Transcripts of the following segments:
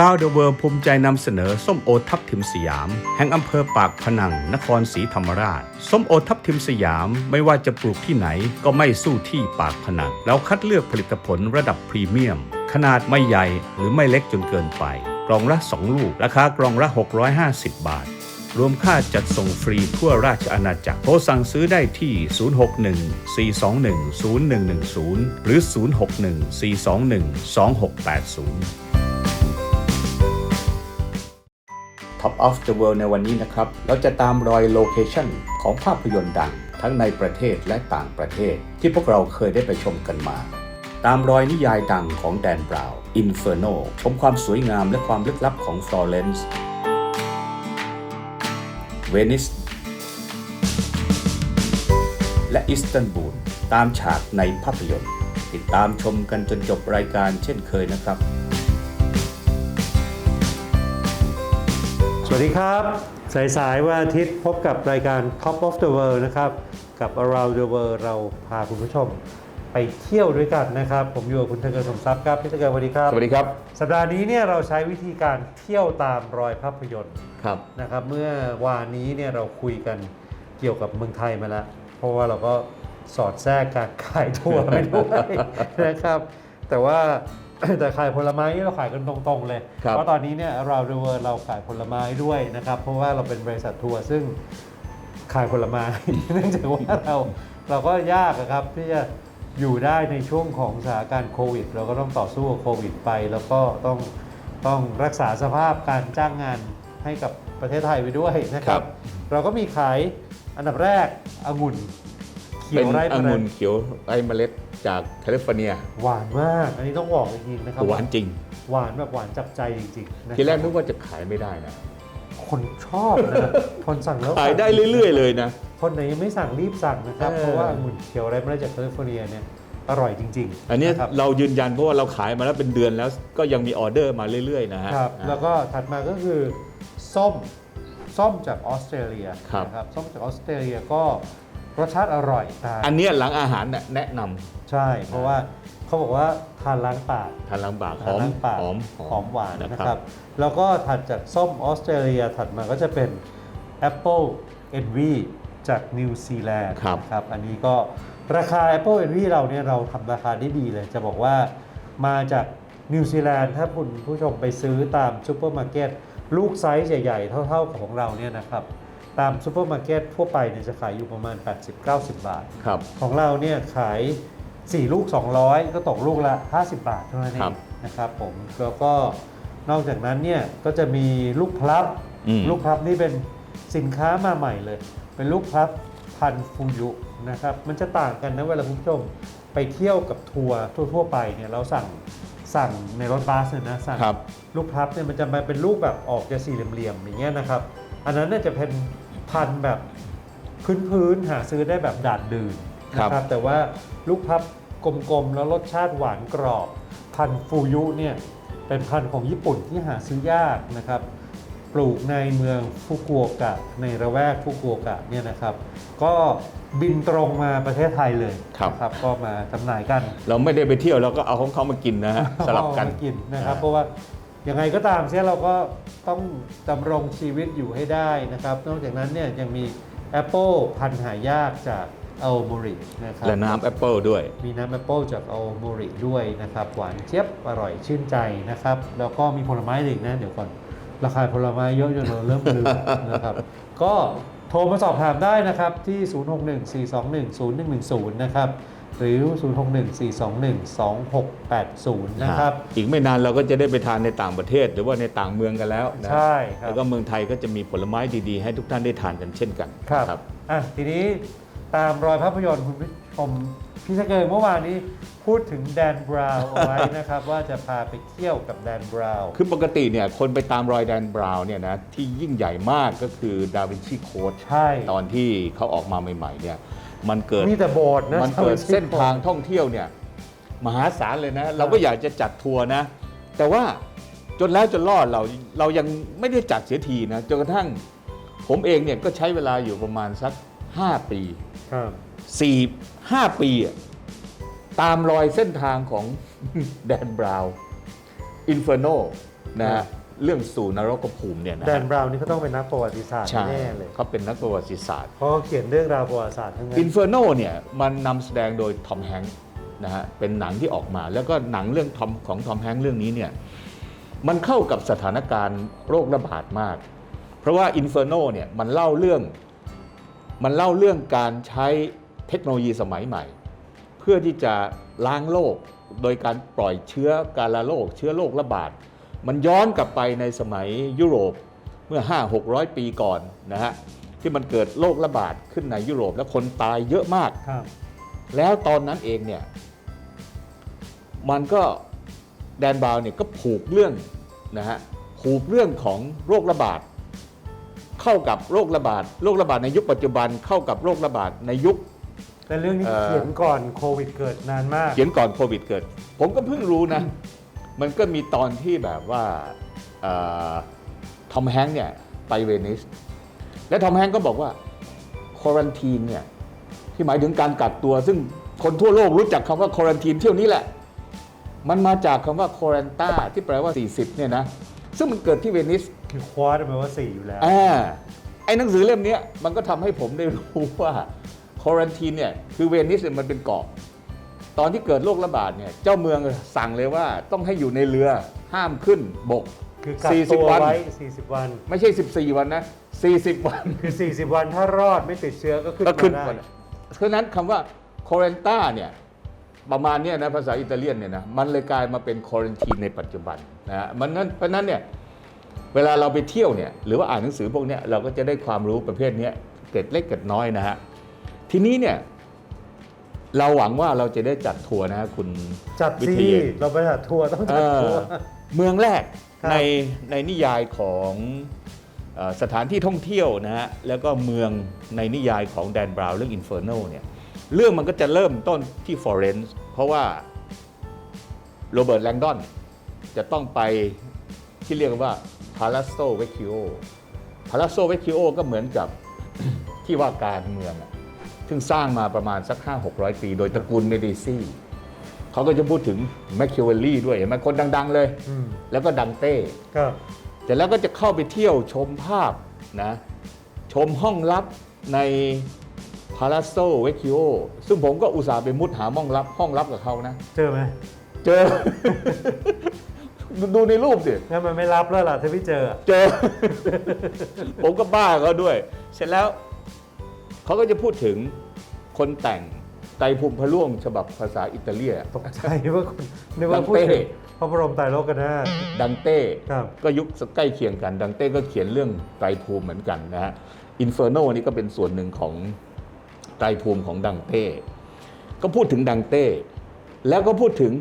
ราวเดอะเวิร์ภูมิใจนำเสนอส้มโอทับทิมสยาม แห่งอำเภอปากพนัง นครศรีธรรมราช ส้มโอทับทิมสยามไม่ว่าจะปลูกที่ไหนก็ไม่สู้ที่ปากพนังแล้วคัดเลือกผลิตผลระดับพรีเมียม ขนาดไม่ใหญ่หรือไม่เล็กจนเกินไป กล่องละ 2 ลูก ราคากล่องละ 650 บาท รวมค่าจัดส่งฟรีทั่วราชอาณาจักรโทรสั่งซื้อได้ที่ 061-421-0110 หรือ 061-421-2680 Top of the World ในวันนี้นะครับ เราจะตามรอยโลเคชั่นของภาพยนตร์ดัง ทั้งในประเทศและต่างประเทศ ที่พวกเราเคยได้ไปชมกันมา ตามรอยนิยายดังของแดนบราวน์ Inferno ชมความสวยงามและความลึกลับของฟลอเรนซ์เวนิสและอิสตันบูลตามฉากในภาพยนตร์ ติดตามชมกันจนจบรายการเช่นเคยนะครับ สวัสดีครับ สายสายๆวันอาทิตย์พบกับรายการ Top of the World นะครับ กับ Around the World เราพาคุณผู้ชมไปเที่ยวด้วยกันนะครับ ผมอยู่กับคุณเทเกอร์สมทรัพย์ครับพี่เทเกอร์สวัสดีครับสวัสดีครับ สัปดาห์นี้เนี่ยเราใช้วิธีการเที่ยวตามรอยภาพยนตร์ครับนะครับ เมื่อวานนี้เนี่ยเราคุยกันเกี่ยวกับเมืองไทยมาแล้ว เพราะว่าเราก็สอดแทรกการขายทัวร์ไปด้วยนะครับ แต่ว่า แต่ขายผลไม้นี่เราขายกันตรงๆเลย ครับเพราะตอนนี้เนี่ยเราเดเวอร์เราขายผลไม้ด้วยนะครับ เพราะว่าเราเป็นบริษัททัวร์ซึ่งขายผลไม้ เนื่องจากว่าเราเราก็ยากอะครับที่จะอยู่ได้ในช่วงของสถานการณ์โควิด เราก็ต้องต่อสู้กับโควิดไป แล้วก็ต้องต้องรักษาสภาพการจ้างงานให้กับประเทศไทยไปด้วยนะคครัรับ บ เราก็มีขายอันดับแรกองุ่นเขีเป็ยนวไร้อเมล็งุ่ดนเขียวไร้เมล็ด จากแคลิฟอร์เนีย หวานมาก อันนี้ต้องบอกจริงๆนะครับหวานจริง หวานแบบหวานจับใจจริงๆนะทีแรกคนึบกว่าจะขายไม่ได้นะ คนชอบนะคนสั่งแล้วขายได้เรื่อย ๆ เลยนะ คนไหนยังไม่สั่งรีบสั่งนะครับเออเพราะว่าองุ่นเขียวไร้เมล็ดจากแคลิฟอร์เนียเนี่ยอร่อยจริง ๆ อันเนี้ยะครับเรายืนยันเพราะว่าเราขายมาแล้วเป็นเดือนแล้วก็ยังมีออเดอร์มาเรื่อย ๆ นะฮะครับอ่าแล้วก็ถัดมาก็คือส้มส้มจากออสเตรเลียครับนะครับส้มจากออสเตรเลียก็ รสชาติอร่อยตามอันเนี้ยหลังอาหารน่ะแนะนำใช่ เพราะว่าเขาบอกว่าทานล้างปากทานล้างปากหทานอมล้างปากหอมหอมหวานนะนะคครัรับบแล้วก็ถัดจากส้มออสเตรเลียถัดมาก็จะเป็น Apple Envy จากนิวซีแลนด์ครับครับ อันนี้ก็ราคา Apple Envy เราเนี่ยเราทำราคาได้ดีเลย จะบอกว่ามาจากนิวซีแลนด์ถ้าคุณผู้ชมไปซื้อตามซูเปอร์มาร์เก็ตลูกไซส์ใหญ่ๆ เท่าๆกับของเราเนี่ยนะครับ ตามซูเปอร์มาร์เก็ตทั่วไปเนี่ยจะขายอยู่ประมาณ 80-90 บาท ครับ ของเราเนี่ยขาย 4 ลูก 200 ก็ตกลูกละ 50 บาทเท่านั้นเอครังบนะครับผมแล้วก็นอกจากนั้นเนี่ยก็จะมีลูกพลับ อืม ลูกพลับนี่เป็นสินค้ามาใหม่เลย เป็นลูกพลับพันธุ์ฟูยุนะครับมันจะต่างกันนะเวลาคุณผู้ชมไปเที่ยวกับทัวร์ทั่วๆไปเนี่ยเราสั่งสั่งในรถบัสเนี่ยนะสั่ง ครับ ลูกพลับเนี่ยมันจะมาเป็นลูกแบบออกจะสี่เหลี่ยมๆอย่างเงี้ยนะครับ อันนั้นน่าจะเป็น พันธุ์แบบพื้นๆหาซื้อได้แบบด่านดื่นครับนะครับ แต่ว่าลูกพลับกลมๆ แล้วรสชาติหวานกรอบ พันธุ์ฟูยุเนี่ยเป็นพันธุ์ของญี่ปุ่นที่หาซื้อยากนะครับ ปลูกในเมืองฟุกุโอกะ ในระแวกฟุกุโอกะเนี่ยนะครับ ก็บินตรงมาประเทศไทยเลยครับ นะครับ ก็มาจำหน่ายกัน เราไม่ได้ไปเที่ยวเราก็เอาของเขามากินนะฮะสลับกัน เอามากินนะครับอ่าเพราะว่า ยังไงก็ตามเสียเราก็ต้องดำรงชีวิตอยู่ให้ได้นะครับ นอกจากนั้นเนี่ยยังมีแอปเปิลพันธุ์หายากจากอัลโมรินะครับและน้ำแอปเปิลด้วย มีน้ำแอปเปิลจากอัลโมริด้วยนะครับ หวานเจี๊ยบอร่อยชื่นใจนะครับ แล้วก็มีผลไม้อีกนะ เดี๋ยวก่อน ราคาผลไม้เยอะจนเราเริ่มลืมนะครับ ก็โทรมาสอบถามได้นะครับที่ 0614210110 นะครับ หรือ 0614212680 นะครับ อีกไม่นานเราก็จะได้ไปทานในต่างประเทศ หรือว่าในต่างเมืองกันแล้วนะใช่ครัแล้บวก็เมืองไทยก็จะมีผลไม้ดีๆ ให้ทุกท่านได้ทานกันเช่นกันครับอะทีนี้ตามรอยภาพยนตร์คุณผู้ชมพี่ชะเกิงเมื่อวานนี้พูดถึงแดนบราวน์เอาไว้นะครับ ว่าจะพาไปเที่ยวกับแดนบราวน์คือปกติเนี่ยคนไปตามรอยแดนบราวน์เนี่ยนะที่ยิ่งใหญ่มากก็คือดาวินชีโค้ดใช่ตอนที่เขาออกมาใหม่ๆเนี่ย มันเกิดมีแต่โบสถ์นะมันเกิดชาวเส้นทางท่องเที่ยวเนี่ยมหาศาลเลยนะ เราก็อยากจะจัดทัวร์นะ แต่ว่าจนแล้วจนรอดเราเรายังไม่ได้จัดเสียทีนะจนกระทั่งผมเองเนี่ยก็ใช้เวลาอยู่ประมาณสัก 5 ปีครับ4 5ปีอะตามรอยเส้นทางของแดนบราวน์อินเฟอร์โนนะครัฮะบ เรื่องสู่นรกภูมิเนี่ยนะแดฮะนบราวน์นี่เขาต้องเป็นนักประวัติศาสตร์ใช่แน่เลยเขาเป็นนักประวัติศาสตร์เพราะเขาเขียนเรื่องราวประวัติศาสตร์ทั้งนั้นอินเฟอร์โนเนี่ยมันนำแสดงโดยทอมแฮงค์นะฮะเป็นหนังที่ออกมา แล้วก็หนังเรื่องทอมของทอมแฮงค์เรื่องนี้เนี่ยมันเข้ากับสถานการณ์โรคระบาดมาก เพราะว่าอินเฟอร์โนเนี่ยมันเล่าเรื่องมันเล่าเรื่องการใช้เทคโนโลยีสมัยใหม่ เพื่อที่จะล้างโลกโดยการปล่อยเชื้อการละโรคเชื้อโรคระบาด มันย้อนกลับไปในสมัยยุโรปเมื่อ 5 600 ปีก่อนนะฮะที่มันเกิดโรคระบาดขึ้นในยุโรป แล้วคนตายเยอะมาก ครับ แล้วตอนนั้นเองเนี่ยมันก็แดนบราวน์เนี่ยก็ผูกเรื่องนะฮะผูกเรื่องของโรคระบาด เข้ากับโรคระบาดโรคระบาดในยุคปัจจุบันเข้ากับโรคระบาดในยุค แต่เรื่องนี้เอ่อ เขียนก่อนโควิดเกิดนานมาก เขียนก่อนโควิดเกิด ผมก็เพิ่งรู้นะ มันก็มีตอนที่แบบว่าทอมแฮงค์เนี่ยไปเวนิส และทอมแฮงค์ก็บอกว่าควอรันทีนเนี่ยที่หมายถึงการกักตัว ซึ่งคนทั่วโลกรู้จักคำว่าควอรันทีนเที่ยวนี้แหละ มันมาจากคำว่าควอรันตาที่แปลว่า 40เนี่ยนะซึ่งมันเกิดที่เวนิสคือควอดแปลว่าสี่อยู่แล้วอ่าไอ้หนังสือเล่มเนี้ยมันก็ทำให้ผมได้รู้ว่าควอรันทีนเนี่ยคือเวนิสเนี่ยมันเป็นเกาะ ตอนที่เกิดโรคระบาดเนี่ยเจ้าเมืองสั่งเลยว่าต้องให้อยู่ในเรือห้ามขึ้นบก คือกักตัว40วัน ไว้ 40 วัน ไม่ใช่ 14 วันนะ 40 วัน คือ 40 วันถ้ารอดไม่ติดเชื้อก็ขึ้นก็ขึ้นมาก่อนได้ เพราะฉะนั้นคำว่า c o r e n t a เนี่ยประมาณเนี้ยนะภาษาอิตาเลียนเนี่ยนะมันเลยกลายมาเป็นควอรันทีนในปัจจุบันนะฮะมันนั้นเพราะฉะนั้นเนี่ยเวลาเราไปเที่ยวเนี่ยหรือว่าอ่านหนังสือพวกเนี้ยเราก็จะได้ความรู้ประเภทเนี้ยเกร็ดเล็กเกร็ดน้อยนะฮะทีนี้เนี่ย เราหวังว่าเราจะได้จัดทัวร์นะฮะคุณจัดวิซีทยาเราไปจัดทัวร์ต้องจัดทัวร์เอ่อเมืองแรกครับ ในในนิยายของเออสถานที่ท่องเที่ยวนะฮะแล้วก็เมืองในนิยายของแดนบราวน์เรื่อง Inferno เนี่ยเรื่องมันก็จะเริ่มต้นที่ฟลอเรนซ์เพราะว่าโรเบิร์ตแลงดอนจะต้องไปที่เรียกว่าพา l า z โ o เวคิโอพา l า z โ o เวคิโอก็เหมือนกับ ที่ว่าการเมืองอะ ซึ่งสร้างมาประมาณสัก 5-600 ปี โดยตระกูลเมดิซีเขาก็จะพูดถึงแมคคิวเวลลี่ด้วยเห็นไหมคนดัง ๆ เลย อืมแล้วก็ดังเต้ครับแต่แล้วก็จะเข้าไปเที่ยวชมภาพนะชมห้องลับในพา l า z โ o เวคิโอซึ่งผมก็อุตส่าห์ไปมุดหาห้องลับห้องลับกับเขานะ เจอไหมเจอ ดูในรูปสิ งั้นมันไม่รับแล้วล่ะถ้าพี่เจอเจอ ผมก็บ้าเขาด้วย เสร็จแล้ว เขาก็จะพูดถึงคนแต่งไตรภูมิพระล่วงฉบับภาษาอิตาเลีย ตกใจว่าคุณนึกว่าดังพูดเต้ถึงพระบรมไตรโลกนาถดังเต้ครับ ก็ยุคใกล้เคียงกัน ดังเต้ก็เขียนเรื่องไตรภูมิเหมือนกันนะฮะอินเฟอร์โนนี่ก็เป็นส่วนหนึ่งของไตรภูมิของดังเต้ ก็พูดถึงดังเต้ แล้วก็พูดถึง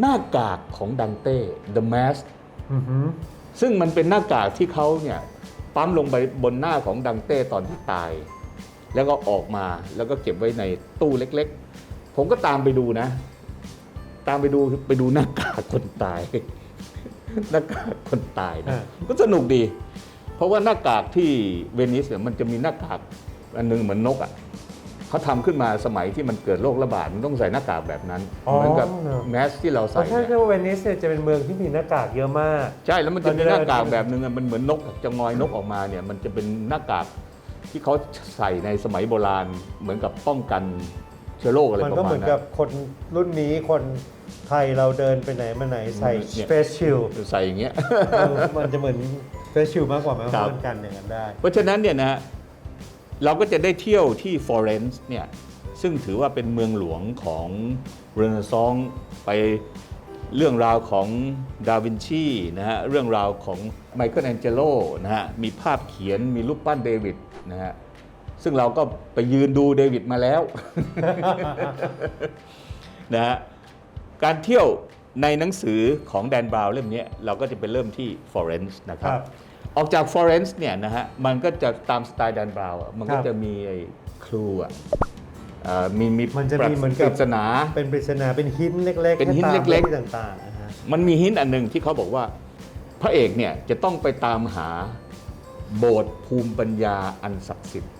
หน้ากากของดังเต้ The Mask อือหือซึ่งมันเป็นหน้ากากที่เขาเนี่ยปั๊มลงไปบนหน้าของดังเต้ตอนที่ตาย แล้วก็ออกมาแล้วก็เก็บไว้ในตู้เล็กๆ ผมก็ตามไปดูนะ ตามไปดูไปดูหน้ากากคนตายหน้ากากคนตายนะอ่าก็สนุกดี เพราะว่าหน้ากากที่เวนิสเนี่ยมันจะมีหน้ากากอันหนึงเหมือนนกอะเขาทำขึ้นมาสมัยที่มันเกิดโรคระบาดมันต้องใส่หน้ากากแบบนั้นอ๋อเหมือนกับเหรอแมสที่เราเพใส่ราะใช่เนี่ยใช่ว่าเวนิสเนี่ยจะเป็นเมืองที่มีหน้ากากเยอะมาก ใช่แล้วมันจะมีตอนนี้หน้ากากแบบหนึงอะมันเหมือนนกจะงอยนกออกมาเนี่ยมันจะเป็นหน้ากาก ที่เขาใส่ในสมัยโบราณเหมือนกับป้องกันเชื้อโรคอะไรมันประก็มาเหณมือนนั้กับนคนรุ่นนี้คนไทยเราเดินไปไหนมาไหนใส่เนี่ยเฟสชิลใส่อย่างเงี้ย มันจะเหมือนเฟสชิลมากกว่าไหมครับเหมือนกันอย่างนั้นได้ เพราะฉะนั้นเนี่ยนะเราก็จะได้เที่ยวที่ฟลอเรนซ์เนี่ยซึ่งถือว่าเป็นเมืองหลวงของเรเนซองส์ไปเรื่องราวของดาวินชีนะฮะเรื่องราวของไมเคิลแองเจโลนะฮะมีภาพเขียนมีรูปปั้นเดวิด นะฮะซึ่งเราก็ไปยืนดูเดวิดมาแล้ว นะฮะการเที่ยวในหนังสือของแดนบราวน์เล่มนี้เราก็จะไปเริ่มที่ฟลอเรนซ์นะครับ ครับออกจากฟลอเรนซ์เนี่ยนะฮะมันก็จะตามสไตล์แดนบราวน์อะมันก็ครับจะมีไอ้ครูอะเอ่อมีมีมันจะมีเหมือนกับ ปริศนา เป็นปริศนาเป็นหินเล็กๆเป็นหินให้ตามเล็กๆ ที่ต่างๆนะฮะมันมีหินอันหนึ่งที่เขาบอกว่า พระเอกเนี่ยจะต้องไปตามหา โบสถ์ภูมิปัญญาอันศักดิ์สิทธิ์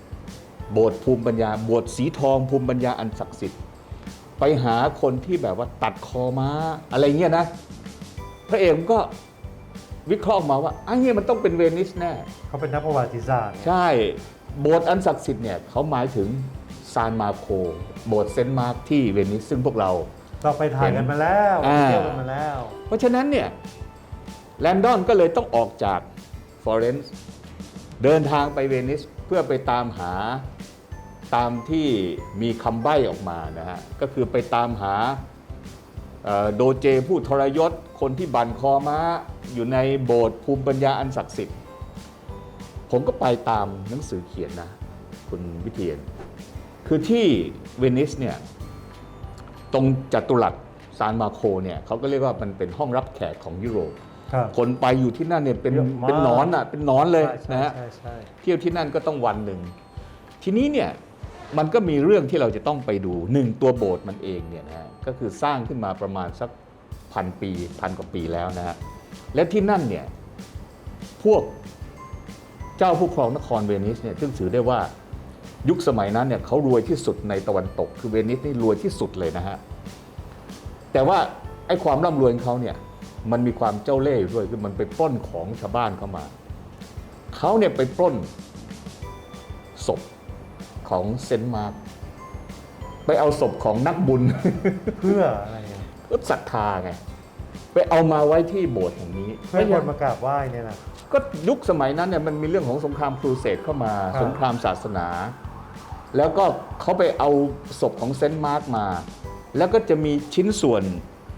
โบสถ์ภูมิปัญญา โบสถ์สีทองภูมิปัญญาอันศักดิ์สิทธิ์ ไปหาคนที่แบบว่าตัดคอม้าอะไรเงี้ยนะ พระเอกก็วิเคราะห์ออกมาว่าอันนี้มันต้องเป็นเวนิสแน่ เขาเป็นนักประวัติศาสตร์ไงใช่ โบสถ์อันศักดิ์สิทธิ์เนี่ยเขาหมายถึงซานมาโค โบสถ์เซนต์มาร์กที่เวนิสซึ่งพวกเราเราไปถ่ายกันมาแล้วไปอ่าเที่ยวกันมาแล้ว เพราะฉะนั้นเนี่ยแลนดอนก็เลยต้องออกจากฟลอเรนซ์ เดินทางไปเวนิสเพื่อไปตามหาตามที่มีคำใบ้ออกมานะฮะก็คือไปตามหาโดเจผู้ทรยศคนที่บั่นคอม้าอยู่ในโบสถ์ภูมิปัญญาอันศักดิ์สิทธิ์ ผมก็ไปตามหนังสือเขียนนะ คุณวิเทียน คือที่เวนิสเนี่ยตรงจัตุรัสซานมาโคเนี่ยเขาก็เรียกว่ามันเป็นห้องรับแขกของยุโรป ครับคนไปอยู่ที่นั่นเนี่ยเป็นเยอะมากเป็นหนอนอะเป็นหนอนเลยใช่ใช่นะฮะใช่ใช่ เที่ยวที่นั่นก็ต้องวันหนึ่ง ทีนี้เนี่ยมันก็มีเรื่องที่เราจะต้องไปดูหนึ่งตัวโบสถ์มันเองเนี่ยนะฮะก็คือสร้างขึ้นมาประมาณสักพันปีพันกว่าปีแล้วนะฮะและที่นั่นเนี่ยพวกเจ้าผู้ครองนครเวนิสเนี่ยซึ่งถือได้ว่ายุคสมัยนั้นเนี่ยเขารวยที่สุดในตะวันตก คือเวนิสนี่รวยที่สุดเลยนะฮะแต่ว่าไอ้ความร่ำรวยของเขาเนี่ย มันมีความเจ้าเล่ห์อยู่ด้วยคือมันไปปล้นของชาวบ้านเข้ามา เขาเนี่ยไปปล้นศพของเซนต์มาร์กไปเอาศพของนักบุญเพื่ออะไรอะก็ศรัทธาไงไปเอามาไว้ที่โบสถ์แห่งนี้เพื่อให้คนมากราบไหว้เนี่ยนะก็ยุคสมัยนั้นเนี่ยมันมีเรื่องของสงครามครูเสดเข้ามาครับสงครามศาสนา แล้วก็เขาไปเอาศพของเซนต์มาร์กมา แล้วก็จะมีชิ้นส่วน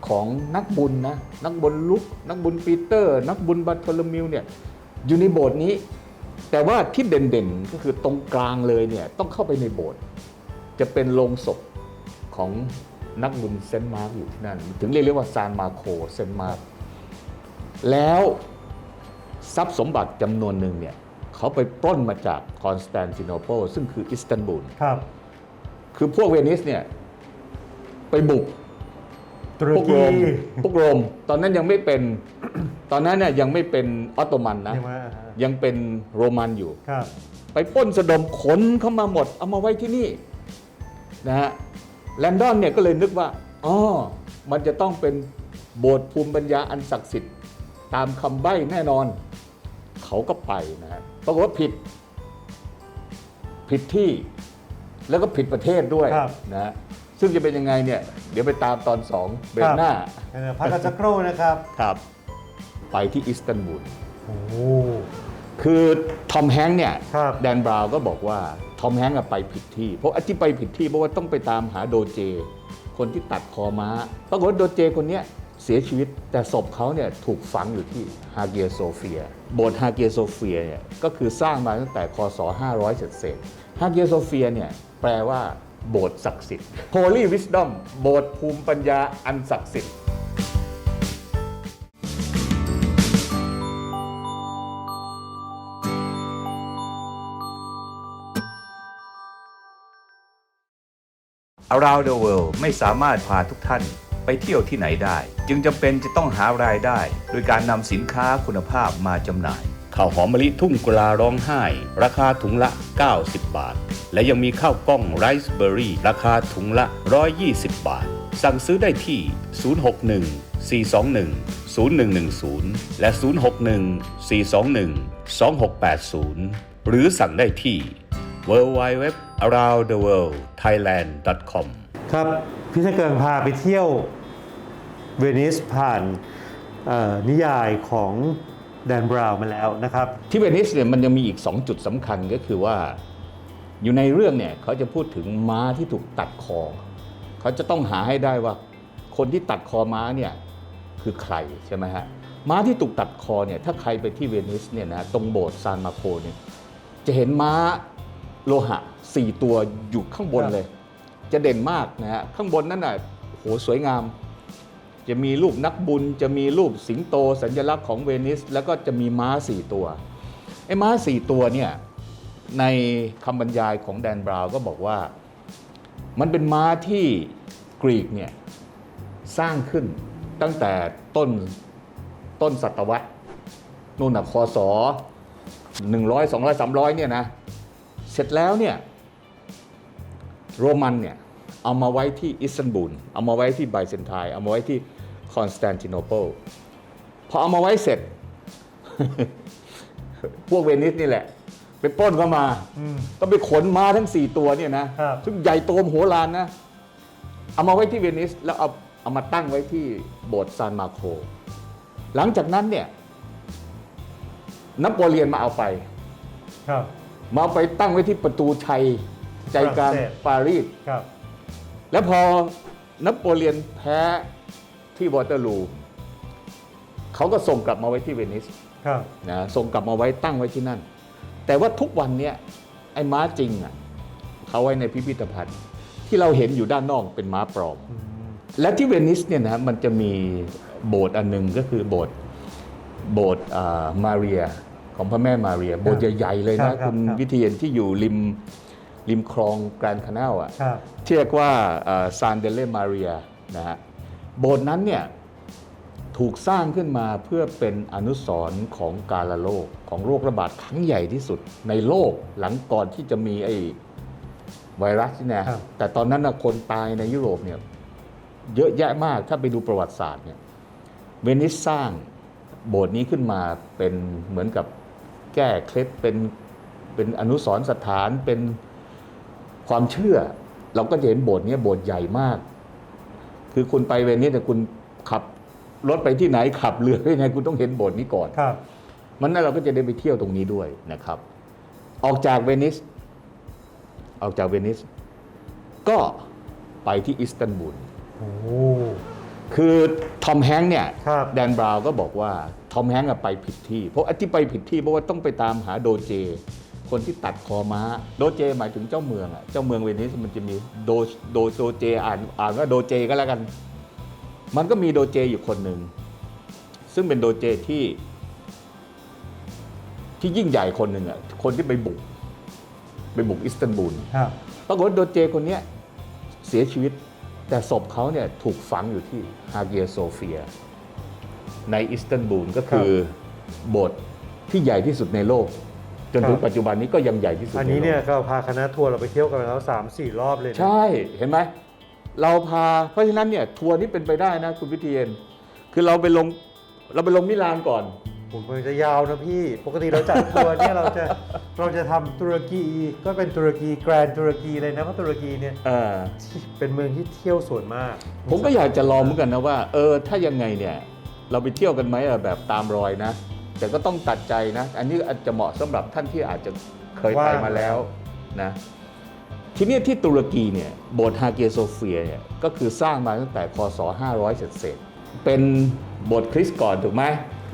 ของนักบุญนะนักบุญลุก นักบุญปีเตอร์ นักบุญบัตโทลมิวเนี่ยอยู่ในโบสถ์นี้ แต่ว่าที่เด่นๆก็คือตรงกลางเลยเนี่ยต้องเข้าไปในโบสถ์จะเป็นโลงศพของนักบุญเซนต์มาร์กอยู่ที่นั่น ถึงเรียกว่าซานมาโคเซนต์มาร์กแล้วทรัพย์สมบัติจำนวนหนึ่งเนี่ยเขาไปปล้นมาจากคอนสแตนติโนเปิลซึ่งคืออิสตันบูลครับ คือพวกเวนิสเนี่ยไปบุก ตุรพวกกีโรมพวกโรม ตอนนั้นยังไม่เป็น ตอนนั้นเนี่ยยังไม่เป็นออตโตมันนะใช่ไหมอ่าฮะ ยังเป็นโรมันอยู่ ครับ ไปปล้นสะดมขนเข้ามาหมด เอามาไว้ที่นี่นะฮะแลนดอนเนี่ยก็เลยนึกว่าอ๋อมันจะต้องเป็นโบสถ์ภูมิปัญญาอันศักดิ์สิทธิ์ตามคำใบ้แน่นอน เขาก็ไปนะฮะปรากฏว่าผิด ผิดที่แล้วก็ผิดประเทศด้วยครับ นะฮะ ซึ่งจะเป็นยังไงเนี่ย เดี๋ยวไปตามตอนสองเบรกหน้า เออพักกันสักครู่นะครับ ครับ ไปที่อิสตันบูล โอ้คือทอมแฮงค์เนี่ยครับ แดนบราวน์ก็บอกว่าทอมแฮงค์อะไปผิดที่ เพราะอที่ไปผิดที่เพราะว่าต้องไปตามหาโดเจ คนที่ตัดคอม้าปรากฏว่าโดเจคนเนี้ยเสียชีวิตแต่ศพเขาเนี่ยถูกฝังอยู่ที่ฮาเกียโซเฟีย โบสถ์ฮาเกียโซเฟียเนี่ยก็คือสร้างมาตั้งแต่คศ 500 เศษๆฮาเกียโซเฟียเนี่ยแปลว่า โบสถ์ศักดิ์สิทธิ์ Holy Wisdom โบสถ์ภูมิปัญญาอันศักดิ์สิทธิ์ Around the World ไม่สามารถพาทุกท่านไปเที่ยวที่ไหนได้ จึงจำเป็นจะต้องหารายได้ โดยการนำสินค้าคุณภาพมาจำหน่าย ข้าวหอมมะลิทุ่งกุลาร้องไห้ ราคาถุงละ 90 บาท และยังมีข้าวกล้องไรซ์เบอร์รี่ ราคาถุงละ 120 บาท สั่งซื้อได้ที่ 061 421 0110 และ 061 421 2680 หรือสั่งได้ที่ w w w around the world thailand com ครับ พี่เกิงพาไปเที่ยวเวนิสผ่านนิยายของ แดนบราวน์มาแล้วนะครับ ที่เวนิสเนี่ยมันยังมีอีก 2 จุดสำคัญก็คือว่าอยู่ในเรื่องเนี่ยเขาจะพูดถึงม้าที่ถูกตัดคอ เขาจะต้องหาให้ได้ว่า คนที่ตัดคอม้าเนี่ยคือใครใช่ไหมฮะม้าที่ถูกตัดคอเนี่ยถ้าใครไปที่เวนิสเนี่ยนะตรงโบสถ์ซานมาโคเนี่ยจะเห็นม้าโลหะสี่ตัวอยู่ข้างบนบเลย จะเด่นมากนะฮะข้างบนนั่นน่ะโหสวยงาม จะมีรูปนักบุญ จะมีรูปสิงโตสัญลักษณ์ของเวนิส แล้วก็จะมีม้าสี่ตัวไอ้ม้าสี่ตัวเนี่ยในคำบรรยายของแดนบราวก็บอกว่า มันเป็นม้าที่กรีกเนี่ยสร้างขึ้นตั้งแต่ต้นต้นศตวรรษนู่นนะคศหนึ่งร้อยสองร้อยสามร้อยเนี่ยนะเสร็จแล้วเนี่ยโรมันเนี่ย เอามาไว้ที่อิสตันบูล เอามาไว้ที่ไบเซนไทน์เอามาไว้ที่คอนสแตนติโนเปิลพอเอามาไว้เสร็จ พวกเวนิสนี่แหละ ไปปล้นเข้ามาอืมก็ไปขนม้าทั้ง 4 ตัวเนี่ยนะครับซึ่งใหญ่โตมโหฬารนะ เอามาไว้ที่เวนิส แล้วเอาเอามาตั้งไว้ที่โบสถ์ซานมาโค หลังจากนั้นเนี่ยนโปเลียนมาเอาไปครับมาเอาไปตั้งไว้ที่ประตูชัย ใจกลางฝรั่งเศสปารีสครับ แล้วพอนโปเลียนแพ้ที่วอเตอร์ลูเขาก็ส่งกลับมาไว้ที่เวนิสครับนะส่งกลับมาไว้ตั้งไว้ที่นั่น แต่ว่าทุกวันเนี้ยไอ้ม้าจริงอะเขาไว้ในพิพิธภัณฑ์ ที่เราเห็นอยู่ด้านนอกเป็นม้าปลอมอืมและที่เวนิสเนี่ยนะมันจะมีโบสถ์อันหนึ่งก็คือโบสถ์โบสถ์อ่ามาเรียของพระแม่มาเรีย โบสถ์ใหญ่ๆเลยครันะบครับคุณครับวิเทียนที่อยู่ริม ริมคลองแกรนด์คานาลอะครับ ที่เรียกว่าซานเดเลมาเรียนะฮะโบสถ์นั้นเนี่ยถูกสร้างขึ้นมาเพื่อเป็นอนุสรณ์ของกาลโรคของโรคระบาดครั้งใหญ่ที่สุดในโลกหลังก่อนที่จะมีไอ้ไวรัสนี่นะครับ แต่ตอนนั้นนะคนตายในยุโรปเนี่ยเยอะแยะมากถ้าไปดูประวัติศาสตร์เนี่ยเวนิสสร้างโบสถ์นี้ขึ้นมาเป็นเหมือนกับแก้เคล็ดเป็นเป็นอนุสรณ์สถานเป็น ความเชื่อ เราก็จะเห็นโบสถ์เนี้ยโบสถ์ใหญ่มาก คือคุณไปเวนิสแต่ยคุณขับรถไปที่ไหนขับเรือไปไหนคุณต้องเห็นโบสถ์นี้ก่อนครับ มันนั้นเราก็จะได้ไปเที่ยวตรงนี้ด้วยนะครับ ออกจากเวนิส ออกจากเวนิส ก็ไปที่อิสตันบูลโอ้คือทอมแฮงค์เนี่ยครับแดนบราวน์ก็บอกว่าทอมแฮงค์อะไปผิดที่ เพราะอันที่ไปผิดที่เพราะว่าต้องไปตามหาโดเจ คนที่ตัดคอม้า โดเจหมายถึงเจ้าเมืองอะเจ้าเมืองเวนิสมันจะมีโดโดโดเจอ่านอ่านว่าโดเจก็แล้วกัน มันก็มีโดเจอยู่คนหนึ่ง ซึ่งเป็นโดเจที่ ที่ยิ่งใหญ่คนหนึ่งอะคนที่ไปบุก ไปบุกอิสตันบูลครับปรากฏว่าโดเจคนเนี้ยเสียชีวิต แต่ศพเขาเนี่ยถูกฝังอยู่ที่ฮาเกียโซเฟีย ในอิสตันบูลก็คือโบสถ์ที่ใหญ่ที่สุดในโลก จนถึงครับปัจจุบันนี้ก็ยังใหญ่ที่สุดอันในนี้โลเนี่ยกก็พาคณะทัวร์เราไปเที่ยวกันแล้วสามสี่รอบเลยนะใช่เห็นไหมเราพาเพราะฉะนั้นเนี่ยทัวร์นี้เป็นไปได้นะคุณวิเทียน คือเราไปลงเราไปลงมิลานก่อนผมมันจะยาวนะพี่ ปกติเราจัดทัวร์เนี่ยเราจะเราจะทำตุรกีก็เป็นตุรกีแกรนด์ตุรกีเลยนะเพราะตุรกีเนี่ยเออเป็นเมืองที่เที่ยวส่วนมาก ผมก็อยากจะลองเหมือนกันนะว่าเออถ้ายังไงเนี่ยเราไปเที่ยวกันไหมอะแบบตามรอยนะ แต่ก็ต้องตัดใจนะ อันนี้อาจจะเหมาะสำหรับท่านที่อาจจะเคยไปมาแล้วนะทีนี้ที่ตุรกีเนี่ยโบสถ์ฮาเกียโซเฟียเนี่ยก็คือสร้างมาตั้งแต่คศ500เศษๆเป็นโบสถ์คริสต์ก่อนถูกไหม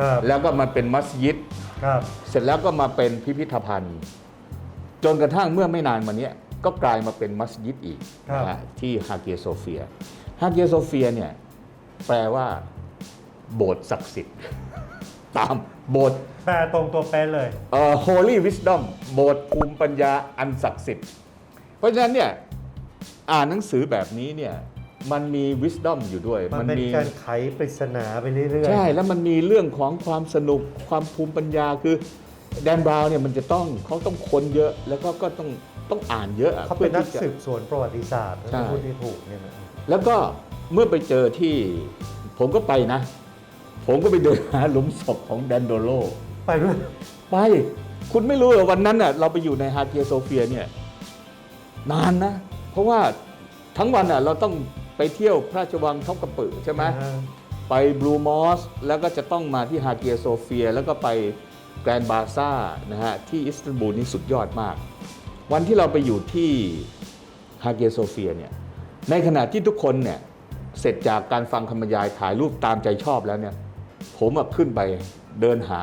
ครับแล้วก็มาเป็นมัสยิดครับเสร็จแล้วก็มาเป็นพิพิธภัณฑ์ จนกระทั่งเมื่อไม่นานมาเนี้ยก็กลายมาเป็นมัสยิดอีกครับนะฮะที่ฮาเกียโซเฟียฮาเกียโซเฟียเนี่ยแปลว่าโบสถ์ศักดิ์สิทธิ์ ตามโบสถ์แปลตรงตัวแปลเลยเอ่อ Holy Wisdom โบสถ์ภูมิปัญญาอันศักดิ์สิทธิ์ เพราะฉะนั้นเนี่ยอ่านหนังสือแบบนี้เนี่ยมันมี wisdom อยู่ด้วยมันเป็นการไขปริศนาไปเรื่อยๆ ใช่แล้วมันมีเรื่องของความสนุกความภูมิปัญญาคือแดนบราวน์เนี่ยมันจะต้องเขาต้องค้นเยอะแล้วก็ก็ต้องต้องอ่านเยอะอะเขาเป็นนักที่จะสืบสวนประวัติศาสตร์ใช่ถ้าพูดที่ถูกเนี่ยนะแล้วก็เมื่อไปเจอที่ผมก็ไปนะ ผมก็ไปเดินหาหลุมศพของแดนโดโล ไปด้วย ไปคุณไม่รู้เหรอวันนั้นน่ะเราไปอยู่ในฮาเกียโซเฟียเนี่ยนานนะ เพราะว่าทั้งวันน่ะเราต้องไปเที่ยวพระราชวังท็อปกระปึใช่ไหมอ่าไปบลูมอสแล้วก็จะต้องมาที่ฮาเกียโซเฟีย แล้วก็ไปแกรนบาซ่านะฮะที่อิสตันบูลนี่สุดยอดมาก วันที่เราไปอยู่ที่ฮาเกียโซเฟียเนี่ยในขณะที่ทุกคนเนี่ยเสร็จจากการฟังคำบรรยายถ่ายรูปตามใจชอบแล้วเนี่ย ผมอะขึ้นไปเดินหา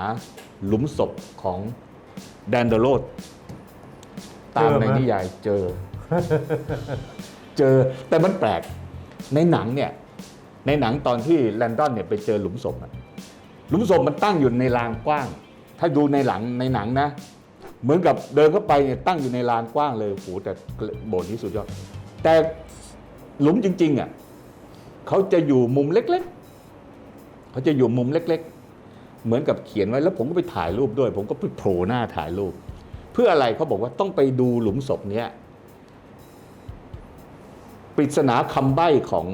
หลุมศพของแดนเดโรดตามในนิยายเจอ เจอแต่มันแปลกในหนังเนี่ย ในหนังตอนที่แลนดอนเนี่ยไปเจอหลุมศพอะหลุมศพมันตั้งอยู่ในลานกว้าง ถ้าดูในหลังในหนังนะ เหมือนกับเดินเข้าไปเนี่ยตั้งอยู่ในลานกว้างเลยโอ้โหแต่โบสถ์นี้สุดยอดแต่หลุมจริงๆอะเขาจะอยู่มุมเล็กๆ เขาจะอยู่มุมเล็ก ๆ เหมือนกับเขียนไว้แล้วผมก็ไปถ่ายรูปด้วย ผมก็ไปโผล่หน้าถ่ายรูป เพื่ออะไรเขาบอกว่าต้องไปดูหลุมศพเนี้ยปริศนาคำใบ้ของ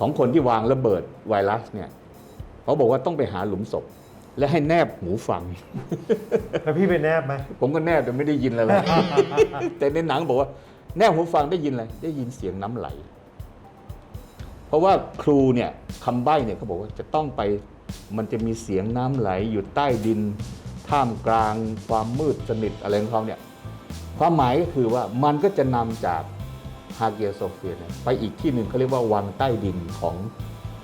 ของคนที่วางระเบิดไวรัสเนี่ยเขาบอกว่าต้องไปหาหลุมศพ และให้แนบหูฟัง แล้วพี่ไปแนบไหมผมก็แนบแต่ไม่ได้ยินอะไร แต่ในหนังบอกว่าแนบหูฟังได้ยินอะไรได้ยินเสียงน้ำไหลเพ ราะว่าครูเนี่ยคำใบ้เนี่ยเขาบอกว่าจะต้องไปมันจะมีเสียงน้ำไหลอยู่ใต้ดิน ท่ามกลางความมืดสนิทอะไรของเขาเนี่ยความหมายก็คือว่ามันก็จะนำจากฮาเกียโซเฟียเนี่ยไปอีกที่หนึ่งเขาเรียกว่าวังใต้ดินของ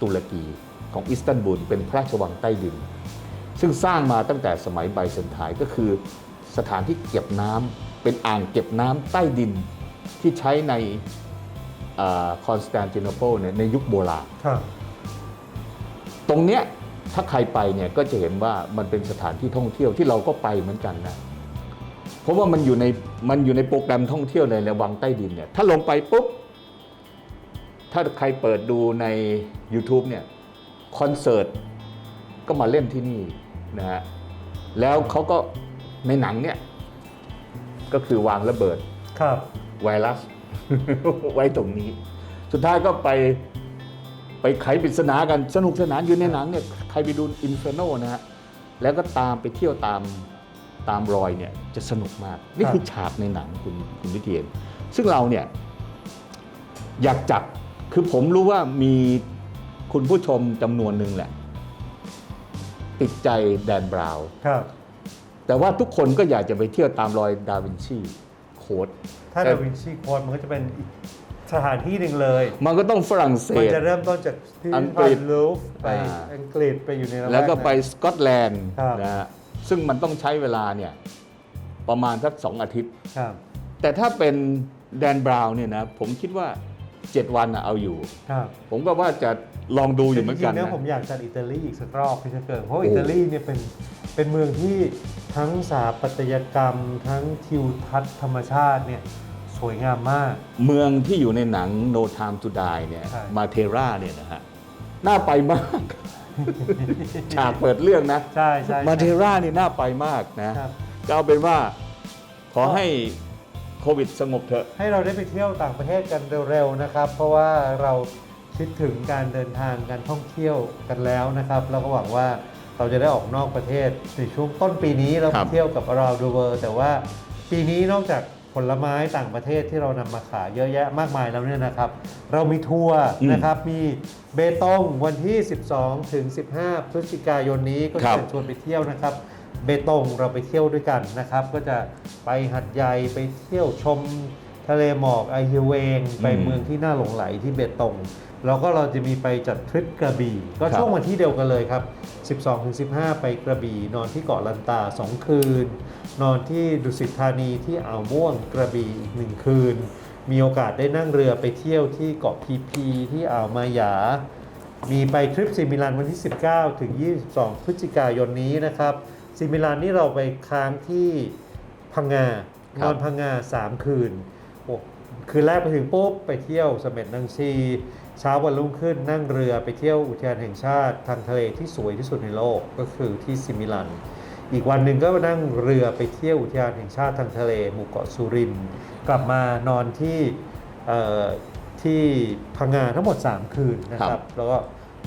ตุรกีของอิสตันบูลเป็นพระราชวังใต้ดิน ซึ่งสร้างมาตั้งแต่สมัยไบเซนไทน์ก็คือสถานที่เก็บน้ำเป็นอ่างเก็บน้ำใต้ดินที่ใช้ใน คอนสแตนติโนเปิลเนี่ยในยุคโบราณ ครับตรงเนี้ยถ้าใครไปเนี่ยก็จะเห็นว่ามันเป็นสถานที่ท่องเที่ยวที่เราก็ไปเหมือนกันนะเพราะว่ามันอยู่ในมันอยู่ในโปรแกรมท่องเที่ยวในระวังใต้ดินเนี่ยถ้าลงไปปุ๊บ ถ้าใครเปิดดูใน YouTube เนี่ยคอนเสิร์ตก็มาเล่นที่นี่นะฮะแล้วเขาก็ในหนังเนี่ยก็คือวางระเบิดครับไวรัส ไว้ตรงนี้ สุดท้ายก็ไปไปไขปริศนากันสนุกสนานอยู่ในหนังเนี่ยใครไปดูอินเฟอร์โนนะฮะแล้วก็ตามไปเที่ยวตามตามรอยเนี่ยจะสนุกมาก นี่คือฉากในหนังคุณคุณวิเทียน ซึ่งเราเนี่ยอยากจับคือผมรู้ว่ามีคุณผู้ชมจำนวนหนึ่งแหละ ติดใจแดนบราวน์ครับแต่ว่าทุกคนก็อยากจะไปเที่ยวตามรอยดาวินชี โค้ดถ้าดาวินชีโค้ดมันก็จะเป็นอีกสถานที่หนึ่งเลย มันก็ต้องฝรั่งเศมันส จะเริ่มต้นจากพิพิอัธงกภัฤณษฑ์ลูฟไปอ่า อังกฤษไปอยู่ในระแวกแล้วก็ไปนั้น สกอตแลนด์ครับ นะฮะซึ่งมันต้องใช้เวลาเนี่ยประมาณสักสองอาทิตย์ ครับแต่ถ้าเป็นแดนบราวน์เนี่ยนะผมคิดว่า 7 วันน่ะเอาอยู่ ครับผมก็ว่าจะลองดูอยู่เหมือนกันจริงๆนะผมอยากจัดอิตาลีอีกสักรอบพี่เฉเกิงเพราะโอ้ อิตาลีเนี่ยเป็นเป็นเมืองที่ ทั้งสถาปัตยกรรม ทั้งทิวทัศน์ธรรมชาติเนี่ยสวยงามมาก เมืองที่อยู่ในหนัง No Time to Die เนี่ยใช่ มาเทราเนี่ยนะฮะน่าไปมาก ฉากเปิดเรื่องนะใช่ใช่ มาเทรานี่น่าไปมากนะครับ ก็เอาเป็นว่าขอให้โควิดสงบเถอะ ให้เราได้ไปเที่ยวต่างประเทศกันเร็วๆนะครับ เพราะว่าเราคิดถึงการเดินทางการท่องเที่ยวกันแล้วนะครับ แล้วก็หวังว่า เราจะได้ออกนอกประเทศในช่วงต้นปีนี้เราคไปรับเที่ยวกับเราดูเวอร์แต่ว่าปีนี้นอกจากผลไม้ต่างประเทศที่เรานำมาขายเยอะแยะมากมายแล้วเนี่ยนะครับ เรามีทัวร์อืมนะครับ มีเบตงวันที่ 12 ถึง 15 พฤศจิกายนนี้ก็ครัเชิบญชวนไปเที่ยวนะครับ เบตงเราไปเที่ยวด้วยกันนะครับ ก็จะไปหัดใหญ่ไปเที่ยวชม ทะเลหมอกไอเฮเวง ไปอืมเมืองที่น่าหลงไหลที่เบตงแล้วก็เราจะมีไปจัดทริปกระบี่ ก็ครับช่วงวันที่เดียวกันเลยครับ 12-15 ไปกระบี่ นอนที่เกาะลันตา 2 คืน นอนที่ดุสิตธานีที่อ่าวม่วงกระบี่อีกหนึ่งคืน มีโอกาสได้นั่งเรือไปเที่ยวที่เกาะพีพีที่อ่าวมายา มีไปทริปซิมิลันวันที่ 19 ถึง 22 พฤศจิกายนนี้นะครับซิมิลันนี่เราไปค้างที่พังงาคนรับอนพังงา3 คืนโอ้ คืนแรกไปถึงปุ๊บไปเที่ยวเสม็ดนางชีเช้าวันรุ่งขึ้นนั่งเรือไปเที่ยวอุทยานแห่งชาติ ทางทะเลที่สวยที่สุดในโลกก็คือที่ซิมิลัน อีกวันหนึ่งก็นั่งเรือไปเที่ยวอุทยานแห่งชาติทางทะเล หมู่เกาะสุรินทร์กลับมานอนที่เอ่อที่พังงาทั้งหมด 3 คืนนะคครัรับบแล้วก็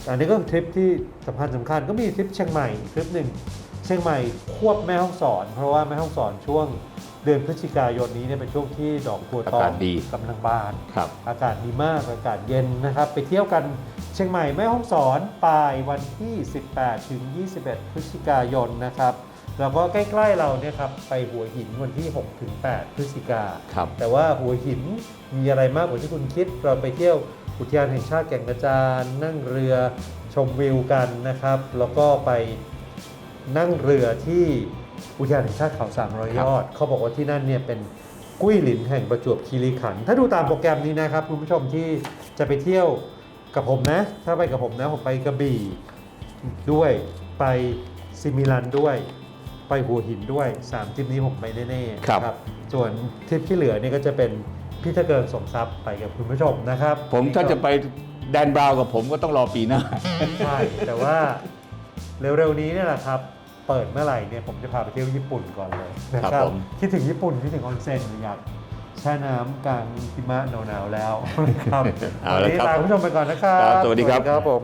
อันนี้ก็ทริปที่สำคัญสำคัญก็มีทริปเชียงใหม่ทริปหนึ่งเชียงใหม่ควบแม่ห้องสอน เพราะว่าแม่ห้องสอนช่วง เดือนพฤศจิกายนนี้เนี่ยเป็นช่วงที่ดอกบัวตออางกาศดีกำลังบานครับอากาศดีมากอากาศเย็นนะครับ ไปเที่ยวกันเชียงใหม่แม่ห้องสอนปลายวันที่ 18ถึง21 พฤศจิกายนนะครับแล้วก็ใกล้ๆเราเนี่ยครับไปหัวหินวันที่6ถึง8พฤศจิกาครับแต่ว่าหัวหินมีอะไรมากกว่าที่คุณคิด เราไปเที่ยวอุทยานแห่งชาติแก่งกระจานนั่งเรือชมวิวกันนะครับ แล้วก็ไปนั่งเรือที่ อุทยานแห่งชาติเขาสามร้อยยอด เขาบอกว่าที่นั่นเนี่ยเป็นกุ้ยหลินแห่งประจวบคีรีขันธ์ถ้าดูตามโปรแกรมนี้นะครับคุณผู้ชมที่จะไปเที่ยวกับผมนะ ถ้าไปกับผมนะ ผมไปกระบี่ด้วยไปซิมิลันด้วย ไปหัวหินด้วย3ทริปนี้ผมไปแน่ๆครับนะส่วนทริปที่เหลือเนี่ยก็จะเป็นพี่ตะเกิงสมทรัพย์ไปกับคุณผู้ชมนะครับผมถ้าจะไปแดนบราวน์กับผมก็ต้องรอปีหน้า ใช่แต่ว่าเร็วๆนี้เนี่ยแหละครับ เปิดเมื่อไหร่เนี่ยผมจะพาไปเที่ยวญี่ปุ่นก่อนเลยนะคครัรับบผมคิดถึงญี่ปุ่นคิดถึงออนเซ็นอยากแช่น้ำกลางหิมะหนาวๆแล้วนะครับเอาวันละนี้ครับลาคุณผู้ชมไปก่อนนะครับครับสวัสดีครับครับผม